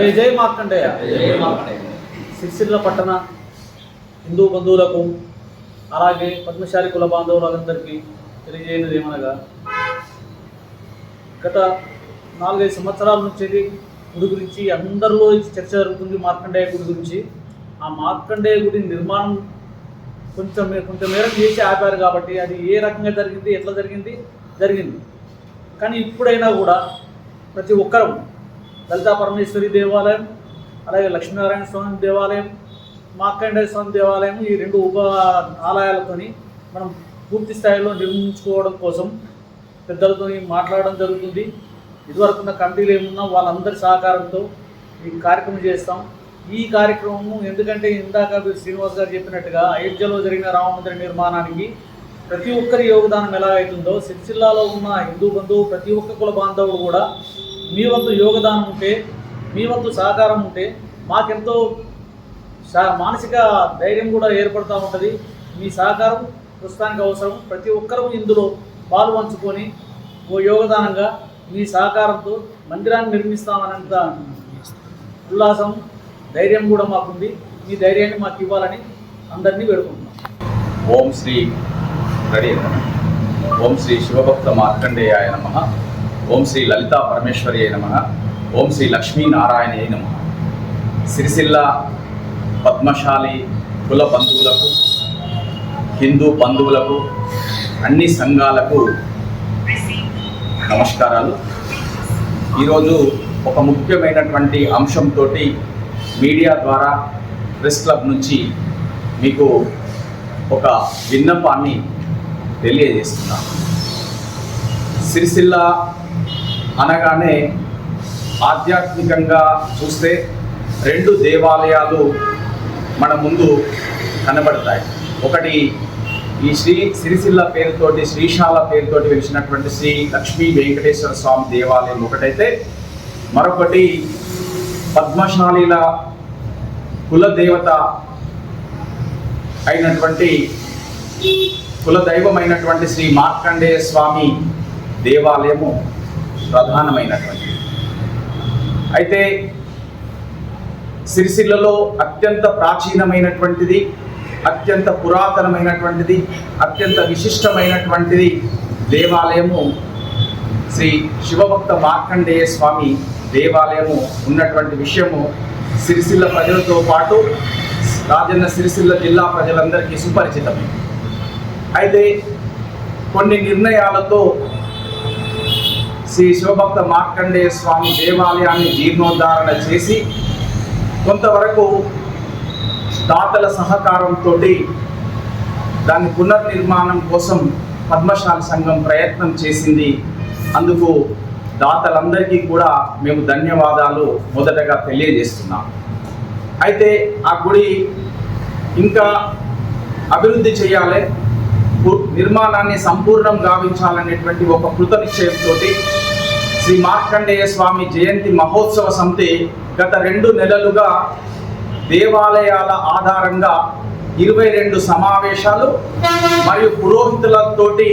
జై జై మార్కండేయ. సిరిసిల్ల పట్టణ హిందూ బంధువులకు అలాగే పద్మశాలి కుల బాంధవులందరికీ తెలియజేయనిది ఏమనగా గత నాలుగైదు సంవత్సరాల నుంచి గుడి గురించి అందరిలో చర్చ జరుగుతుంది మార్కండేయ గుడి గురించి. ఆ మార్కండేయ గుడి నిర్మాణం కొంచెం కొంచెం మేరకు చేసి ఆపారు కాబట్టి అది ఏ రకంగా జరిగింది ఎట్లా జరిగింది? జరిగింది. కానీ ఇప్పుడైనా కూడా ప్రతి ఒక్కరూ లలితా పరమేశ్వరి దేవాలయం అలాగే లక్ష్మీనారాయణ స్వామి దేవాలయం మార్కండేయ స్వామి దేవాలయం ఈ రెండు ఉప ఆలయాలతోని మనం పూర్తి స్థాయిలో నిర్మించుకోవడం కోసం పెద్దలతో మాట్లాడడం జరుగుతుంది. ఇదివరకున్న కమిటీలు ఏమున్నా వాళ్ళందరి సహకారంతో ఈ కార్యక్రమం చేస్తాం. ఈ కార్యక్రమము ఎందుకంటే ఇందాక శ్రీనివాస్ గారు చెప్పినట్టుగా అయోధ్యలో జరిగిన రామమందిర నిర్మాణానికి ప్రతి ఒక్కరి యోగదానం ఎలా అవుతుందో సిరిసిల్లాలో ఉన్న హిందూ బంధువు ప్రతి ఒక్క కుల బాంధవుడు కూడా మీ వంతు యోగదానం ఉంటే మీ వంతు సహకారం ఉంటే మాకెంతో సా- మానసిక ధైర్యం కూడా ఏర్పడుతూ ఉంటుంది. మీ సహకారం ప్రస్తుతానికి అవసరం. ప్రతి ఒక్కరూ ఇందులో పాలు పంచుకొని ఓ యోగదానంగా మీ సహకారంతో మందిరాన్ని నిర్మిస్తామనంత ఉల్లాసం ధైర్యం కూడా మాకుంది. మీ ధైర్యాన్ని మాకు ఇవ్వాలని అందరినీ వేడుకుంటున్నాం. ఓం శ్రీ రెడీ ఓం శ్రీ శివభక్త మార్కండేయాయ నమ. ఓం శ్రీ లలితా పరమేశ్వరి నమ. ఓం శ్రీ లక్ష్మీనారాయణ నమ. సిరిసిల్ల పద్మశాలి కుల బంధువులకు హిందూ బంధువులకు అన్ని సంఘాలకు నమస్కారాలు. ఈరోజు ఒక ముఖ్యమైనటువంటి అంశంతో మీడియా ద్వారా ప్రెస్ క్లబ్ నుంచి మీకు ఒక విన్నపాన్ని తెలియజేస్తున్నాను. సిరిసిల్ల అనగానే ఆధ్యాత్మికంగా చూస్తే రెండు దేవాలయాలు మన ముందు కనబడతాయి. ఒకటి ఈ శ్రీ సిరిసిల్ల పేరుతోటి శ్రీశాల పేరుతోటి వెలిసినటువంటి శ్రీ లక్ష్మీ వెంకటేశ్వర స్వామి దేవాలయం ఒకటైతే మరొకటి పద్మశాలీల కులదేవత అయినటువంటి కులదైవమైనటువంటి శ్రీ మార్కండేయ స్వామి దేవాలయము ప్రధానమైనటువంటి. అయితే సిరిసిల్లలో అత్యంత ప్రాచీనమైనటువంటిది అత్యంత పురాతనమైనటువంటిది అత్యంత విశిష్టమైనటువంటిది దేవాలయము శ్రీ శివభక్త మార్కండేయ స్వామి దేవాలయము ఉన్నటువంటి విషయము సిరిసిల్ల ప్రజలతో పాటు రాజన్న సిరిసిల్ల జిల్లా ప్రజలందరికీ సుపరిచితమే అయితే కొన్ని నిర్ణయాలతో శ్రీ శివభక్త మార్కండేయ స్వామి దేవాలయాన్ని జీర్ణోద్ధారణ చేసి కొంతవరకు దాతల సహకారంతో దాని పునర్నిర్మాణం కోసం పద్మశాల సంఘం ప్రయత్నం చేసింది. అందుకు దాతలందరికీ కూడా మేము ధన్యవాదాలు మొదటగా తెలియజేస్తున్నాం. అయితే ఆ గుడి ఇంకా అభివృద్ధి చేయాలి. నిర్మాణాన్ని సంపూర్ణం గావించాలనేటువంటి ఒక కృత నిశ్చయంతో శ్రీ మార్కండేయ స్వామి జయంతి మహోత్సవ సమితి గత రెండు నెలలుగా దేవాలయాల ఆధారంగా ఇరవై రెండు సమావేశాలు మరియు పురోహితులతోటి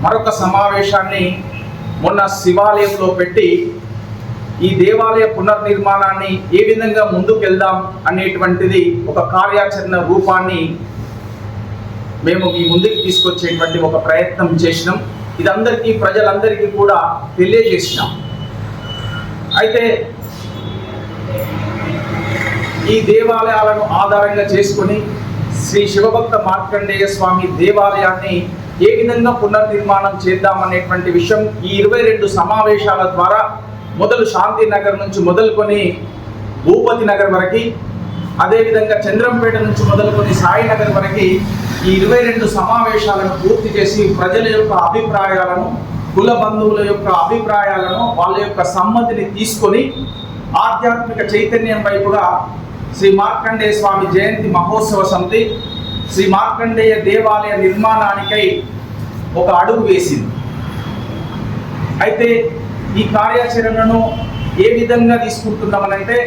మరొక సమావేశాన్ని మొన్న శివాలయంలో పెట్టి ఈ దేవాలయ పునర్నిర్మాణాన్ని ఏ విధంగా ముందుకెళ్దాం అనేటువంటిది ఒక కార్యాచరణ రూపాన్ని మేము మీ ముందు తీసుకొచ్చేటువంటి ఒక ప్రయత్నం చేసినాం. ఇదందరికీ ప్రజలందరికీ కూడా తెలియజేసినాం. అయితే ఈ దేవాలయాలను ఆధారంగా చేసుకుని శ్రీ శివభక్త మార్కండేయ స్వామి దేవాలయాన్ని ఏ విధంగా పునర్నిర్మాణం చేద్దామనేటువంటి విషయం ఈ ఇరవై రెండు సమావేశాల ద్వారా మొదలు శాంతి నగర్ నుంచి మొదలుకొని భూపతి నగర్ వరకు అదేవిధంగా చంద్రంపేట నుంచి మొదలుకొని సాయినగర్ వరకు ఈ ఇరవై రెండు సమావేశాలను పూర్తి చేసి ప్రజల యొక్క అభిప్రాయాలను కుల బంధువుల యొక్క అభిప్రాయాలను వాళ్ళ యొక్క సమ్మతిని తీసుకొని ఆధ్యాత్మిక చైతన్యం వైపుగా శ్రీ మార్కండేయ స్వామి జయంతి మహోత్సవ సమితి శ్రీ మార్కండేయ దేవాలయ నిర్మాణానికై ఒక అడుగు వేసింది. అయితే ఈ కార్యాచరణను ఏ విధంగా తీసుకుంటున్నామనంటే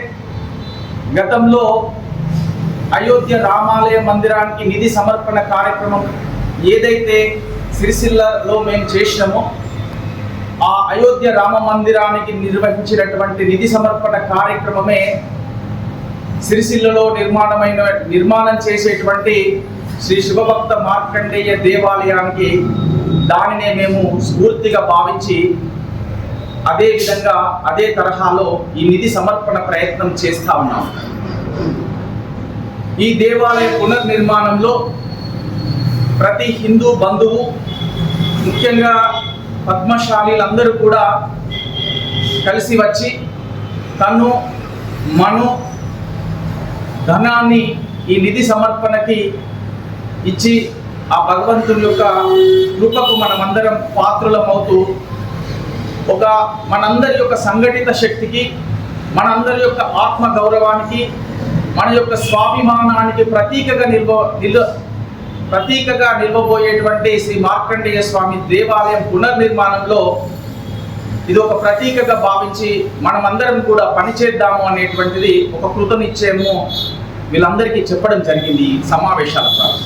గతంలో అయోధ్య రామాలయ మందిరానికి నిధి సమర్పణ కార్యక్రమం ఏదైతే సిరిసిల్లలో మేము చేసినామో ఆ అయోధ్య రామ మందిరానికి నిర్వహించినటువంటి నిధి సమర్పణ కార్యక్రమమే సిరిసిల్లలో నిర్మాణమైన నిర్మాణం చేసేటువంటి శ్రీ శివభక్త మార్కండేయ దేవాలయానికి దానినే మేము స్ఫూర్తిగా భావించి అదే విధంగా అదే తరహాలో ఈ నిధి సమర్పణ ప్రయత్నం చేస్తా ఉన్నాం. ఈ దేవాలయ పునర్నిర్మాణంలో ప్రతి హిందూ బంధువు ముఖ్యంగా పద్మశాలీలందరూ కూడా కలిసి వచ్చి తను మను ధనాన్ని ఈ నిధి సమర్పణకి ఇచ్చి ఆ భగవంతుని యొక్క కృపకు మనమందరం పాత్రులమవుతూ ఒక మనందరి యొక్క సంఘటిత శక్తికి మనందరి యొక్క ఆత్మ గౌరవానికి మన యొక్క స్వాభిమానానికి ప్రతీకగా నిల్వ నిల్ ప్రతీకగా నిల్వబోయేటువంటి శ్రీ మార్కండేయ స్వామి దేవాలయం పునర్నిర్మాణంలో ఇది ఒక ప్రతీకగా భావించి మనమందరం కూడా పనిచేద్దాము అనేటువంటిది ఒక కృతనిశ్చయము వీళ్ళందరికీ చెప్పడం జరిగింది ఈ సమావేశాల ద్వారా.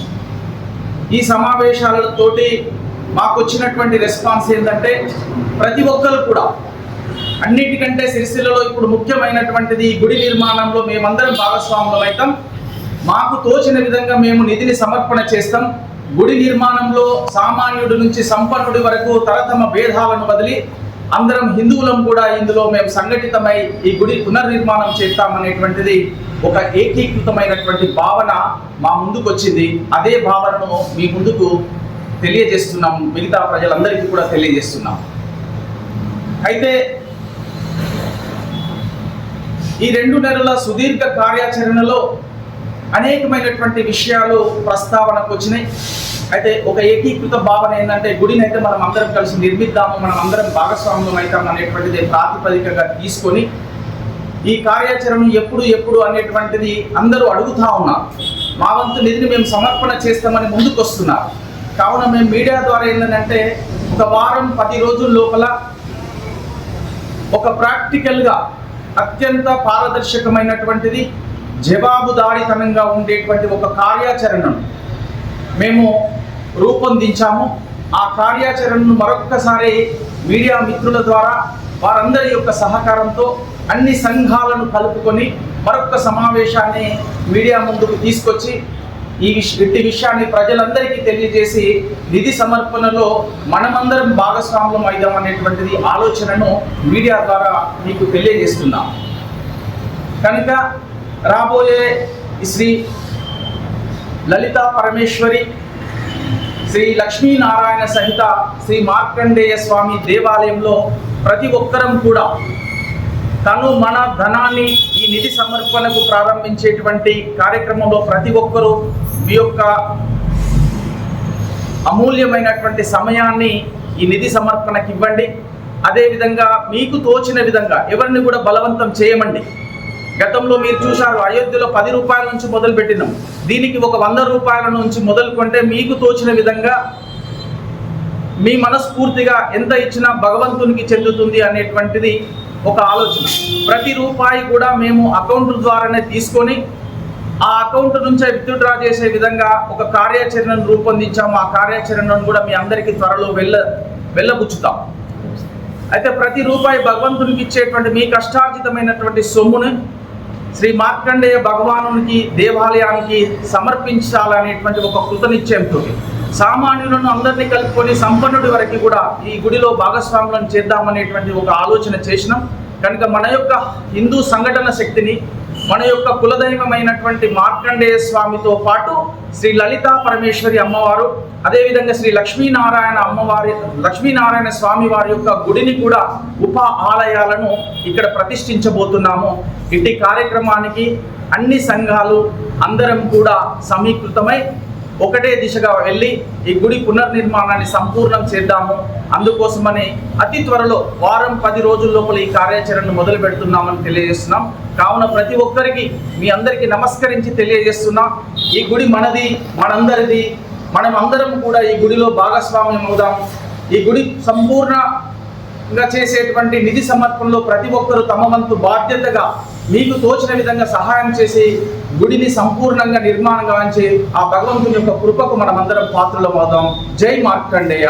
ఈ సమావేశాలతోటి మాకు వచ్చినటువంటి రెస్పాన్స్ ఏంటంటే ప్రతి ఒక్కరు కూడా అన్నిటికంటే సిరిసిల్లలో ఇప్పుడు ముఖ్యమైనటువంటిది ఈ గుడి నిర్మాణంలో మేమందరం భాగస్వాములం అవుతాం. మాకు తోచిన విధంగా మేము నిధిని సమర్పణ చేస్తాం. గుడి నిర్మాణంలో సామాన్యుడి నుంచి సంపన్నుడి వరకు తరతమ భేదాలను వదిలి అందరం హిందువులం కూడా ఇందులో మేము సంఘటితమై ఈ గుడి పునర్నిర్మాణం చేస్తామనేటువంటిది ఒక ఏకీకృతమైనటువంటి భావన మా ముందుకు వచ్చింది అదే భావనను మీ ముందుకు తెలియజేస్తున్నాం. మిగతా ప్రజలందరికీ కూడా తెలియజేస్తున్నాం. అయితే ఈ రెండు నెలల సుదీర్ఘ కార్యాచరణలో అనేకమైనటువంటి విషయాలు ప్రస్తావనకు వచ్చినాయి. అయితే ఒక ఏకీకృత భావన ఏంటంటే గుడిని అయితే మనం అందరం కలిసి నిర్మిద్దాము మనం అందరం భాగస్వామ్యం అవుతాం అనేటువంటిది ప్రాతిపదికగా తీసుకొని ఈ కార్యాచరణ ఎప్పుడు ఎప్పుడు అనేటువంటిది అందరూ అడుగుతా ఉన్నారు. మా వంతు నిధిని మేము సమర్పణ చేస్తామని ముందుకు వస్తున్నారు కావున మేము మీడియా ద్వారా ఏంటంటే ఒక వారం పది రోజుల లోపల ఒక ప్రాక్టికల్గా అత్యంత పారదర్శకమైనటువంటిది జవాబుదారీతనంగా ఉండేటువంటి ఒక కార్యాచరణను మేము రూపొందించాము. ఆ కార్యాచరణను మరొక్కసారి మీడియా మిత్రుల ద్వారా వారందరి యొక్క సహకారంతో అన్ని సంఘాలను కలుపుకొని మరొక సమావేశాన్ని మీడియా ముందుకు తీసుకొచ్చి ఈ ఇట్టి విషయాన్ని ప్రజలందరికీ తెలియజేసి నిధి సమర్పణలో మనమందరం భాగస్వాములం అయిదాం అనేటువంటిది ఆలోచనను మీడియా ద్వారా మీకు తెలియజేస్తున్నాం. కనుక రాబోయే శ్రీ లలితా పరమేశ్వరి శ్రీ లక్ష్మీనారాయణ సహిత శ్రీ మార్కండేయ స్వామి దేవాలయంలో ప్రతి ఒక్కరం కూడా తను మన ధనాన్ని ఈ నిధి సమర్పణకు ప్రారంభించేటువంటి కార్యక్రమంలో ప్రతి ఒక్కరూ మీ యొక్క అమూల్యమైనటువంటి సమయాన్ని ఈ నిధి సమర్పణకి ఇవ్వండి. అదేవిధంగా మీకు తోచిన విధంగా ఎవరిని కూడా బలవంతం చేయమండి. గతంలో మీరు చూశారు అయోధ్యలో పది రూపాయల నుంచి మొదలు పెట్టినాం. దీనికి ఒక వంద రూపాయల నుంచి మొదలుకుంటే మీకు తోచిన విధంగా మీ మనస్ఫూర్తిగా ఎంత ఇచ్చినా భగవంతునికి చెందుతుంది అనేటువంటిది ఒక ఆలోచన. ప్రతి రూపాయి కూడా మేము అకౌంట్ ద్వారానే తీసుకొని ఆ అకౌంట్ నుంచే విత్డ్రా చేసే విధంగా ఒక కార్యాచరణను రూపొందించాము. ఆ కార్యాచరణను కూడా మీ అందరికీ త్వరలో వెళ్ళ వెళ్ళబుచ్చుతాం. అయితే ప్రతి రూపాయి భగవంతునికి ఇచ్చేటువంటి మీ కష్టార్జితమైనటువంటి సొమ్ముని శ్రీ మార్కండేయ భగవానునికి దేవాలయానికి సమర్పించాలనేటువంటి ఒక కృతనిశ్చయంతో సామాన్యులను అందరినీ కలుపుకొని సంపన్నుడి వరకు కూడా ఈ గుడిలో భాగస్వాములను చేద్దామనేటువంటి ఒక ఆలోచన చేసినాం. కనుక మన యొక్క హిందూ సంఘటన శక్తిని మన యొక్క కులదైవమైనటువంటి మార్కండేయ స్వామితో పాటు శ్రీ లలితా పరమేశ్వరి అమ్మవారు అదేవిధంగా శ్రీ లక్ష్మీనారాయణ అమ్మవారి లక్ష్మీనారాయణ స్వామి వారి యొక్క గుడిని కూడా ఉప ఆలయాలను ఇక్కడ ప్రతిష్ఠించబోతున్నాము. ఇట్టి కార్యక్రమానికి అన్ని సంఘాలు అందరం కూడా సమీకృతమై ఒకటే దిశగా వెళ్ళి ఈ గుడి పునర్నిర్మాణాన్ని సంపూర్ణం చేద్దాము. అందుకోసమని అతి త్వరలో వారం పది రోజుల లోపల ఈ కార్యాచరణను మొదలు పెడుతున్నామని తెలియజేస్తున్నాం. కావున ప్రతి ఒక్కరికి మీ అందరికీ నమస్కరించి తెలియజేస్తున్నాం ఈ గుడి మనది మనందరిది మనం అందరం కూడా ఈ గుడిలో భాగస్వామ్యం అవుదాం ఈ గుడి సంపూర్ణ చేసేటువంటి నిధి సమర్పణలో ప్రతి ఒక్కరూ తమ వంతు బాధ్యతగా మీకు తోచిన విధంగా సహాయం చేసి గుడిని సంపూర్ణంగా నిర్మాణం ఆ భగవంతుని యొక్క కృపకు మనమందరం పాత్రలం అవుదాం జై మార్కండేయ.